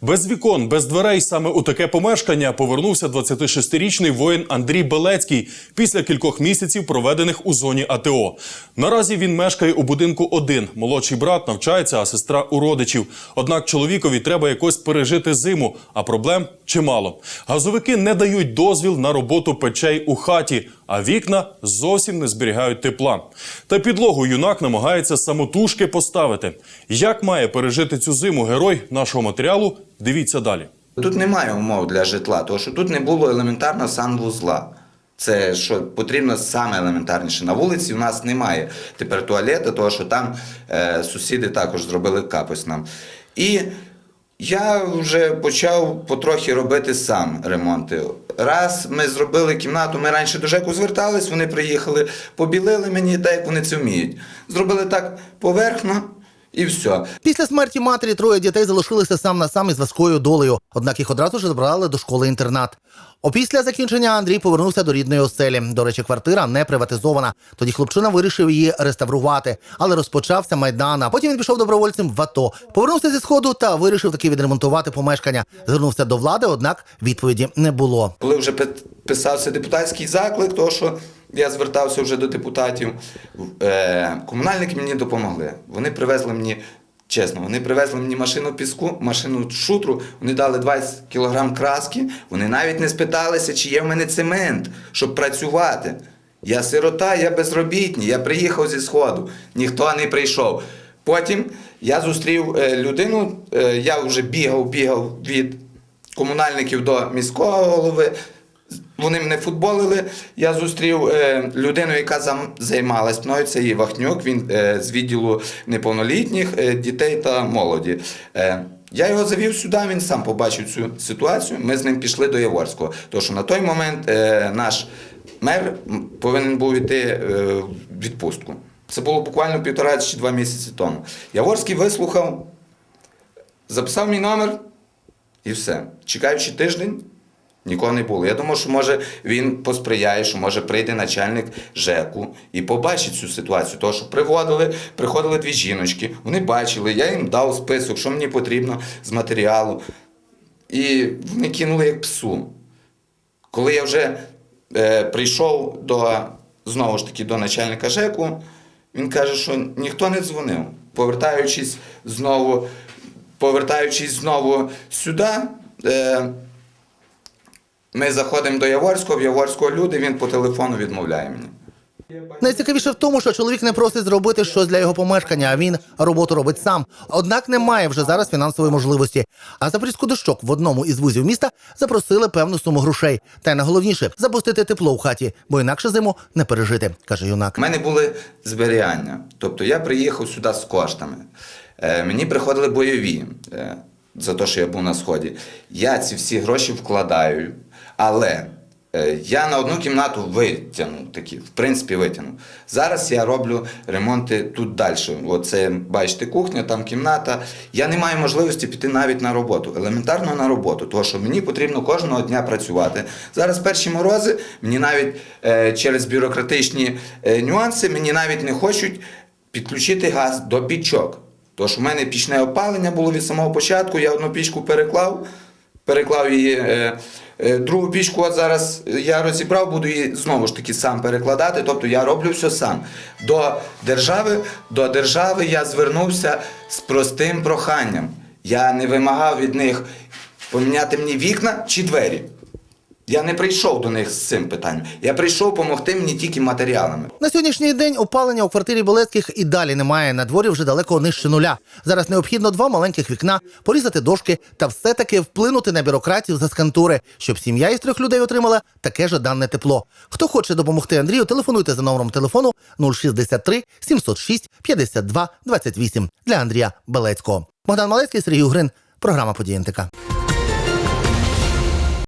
Без вікон, без дверей саме у таке помешкання повернувся 26-річний воїн Андрій Белецький після кількох місяців, проведених у зоні АТО. Наразі він мешкає у будинку один. Молодший брат навчається, а сестра у родичів. Однак чоловікові треба якось пережити зиму, а проблем чимало. Газовики не дають дозвіл на роботу печей у хаті, а вікна зовсім не зберігають тепла. Та підлогу юнак намагається самотужки поставити. Як має пережити цю зиму герой нашого матеріалу? Дивіться далі. Тут немає умов для житла, тому що тут не було елементарно санвузла. Це що потрібно саме елементарніше. На вулиці у нас немає тепер туалету, тому що там е, сусіди також зробили капось нам. І я вже почав потрохи робити сам ремонти. Раз ми зробили кімнату, ми раніше до ЖЕКу звертались, вони приїхали, побілили мені так, як вони це вміють. Зробили так поверхно і все. Після смерті матері троє дітей залишилися сам на сам із важкою долею, однак їх одразу ж забрали до школи-інтернат. Опісля закінчення Андрій повернувся до рідної оселі. До речі, квартира не приватизована. Тоді хлопчина вирішив її реставрувати, але розпочався майдан. А потім він пішов добровольцем в АТО. Повернувся зі сходу та вирішив таки відремонтувати помешкання. Звернувся до влади, однак відповіді не було. Коли вже пи- писався депутатський заклик, то що я звертався вже до депутатів, е, комунальники мені допомогли. Вони привезли мені, чесно, вони привезли мені машину піску, машину шутру, вони дали 20 кілограм краски, вони навіть не спиталися, чи є в мене цемент, щоб працювати. Я сирота, я безробітний, я приїхав зі сходу, ніхто не прийшов. Потім я зустрів е, людину, е, я вже бігав, бігав від комунальників до міського голови. Вони мене футболили. Я зустрів е, людину, яка зам, займалась мною. Це є Вахнюк, він е, з відділу неповнолітніх е, дітей та молоді. Е, я його завів сюди, він сам побачив цю ситуацію. Ми з ним пішли до Яворського. Тому що на той момент е, наш мер повинен був йти е, в відпустку. Це було буквально півтора чи два місяці тому. Яворський вислухав, записав мій номер і все. Чекаючи тиждень, нікого не було. Я думав, що може він посприяє, що може прийде начальник ЖЕКу і побачить цю ситуацію. Тому що приводили, приходили дві жіночки, вони бачили, я їм дав список, що мені потрібно з матеріалу. І вони кинули як псу. Коли я вже е, прийшов до, знову ж таки до начальника ЖЕКу, він каже, що ніхто не дзвонив. Повертаючись знову, повертаючись знову сюди, е, ми заходимо до Яворського, в Яворського люди, він по телефону відмовляє мені. Найцікавіше в тому, що чоловік не просить зробити щось для його помешкання, а він роботу робить сам. Однак немає вже зараз фінансової можливості. А Запорізьку дощок в одному із вузів міста запросили певну суму грошей. Та й найголовніше запустити тепло в хаті, бо інакше зиму не пережити, каже юнак. У мене були зберігання. Тобто я приїхав сюди з коштами. Е, мені приходили бойові е, за те, що я був на сході. Я ці всі гроші вкладаю, але е, я на одну кімнату витягнув такі, в принципі, витягнув. Зараз я роблю ремонти тут далі. Оце, бачите, кухня, там кімната. Я не маю можливості піти навіть на роботу, елементарно на роботу, тому що мені потрібно кожного дня працювати. Зараз перші морози, мені навіть е, через бюрократичні е, нюанси, мені навіть не хочуть підключити газ до пічок. Тож у мене пічне опалення було від самого початку, я одну пічку переклав, переклав її. Е, е, другу пічку от зараз я розібрав, буду її знову ж таки сам перекладати. Тобто я роблю все сам. До держави, до держави я звернувся з простим проханням. Я не вимагав від них поміняти мені вікна чи двері. Я не прийшов до них з цим питанням. Я прийшов допомогти мені тільки матеріалами. На сьогоднішній день опалення у квартирі Белецьких і далі немає. На дворі вже далеко нижче нуля. Зараз необхідно два маленьких вікна, порізати дошки та все-таки вплинути на бюрократів за скантури, щоб сім'я із трьох людей отримала таке жаданне тепло. Хто хоче допомогти Андрію, телефонуйте за номером телефону 063 706 52 28 для Андрія Белецького. Богдан Малецький, Сергій Угрин, програма «Події НТК».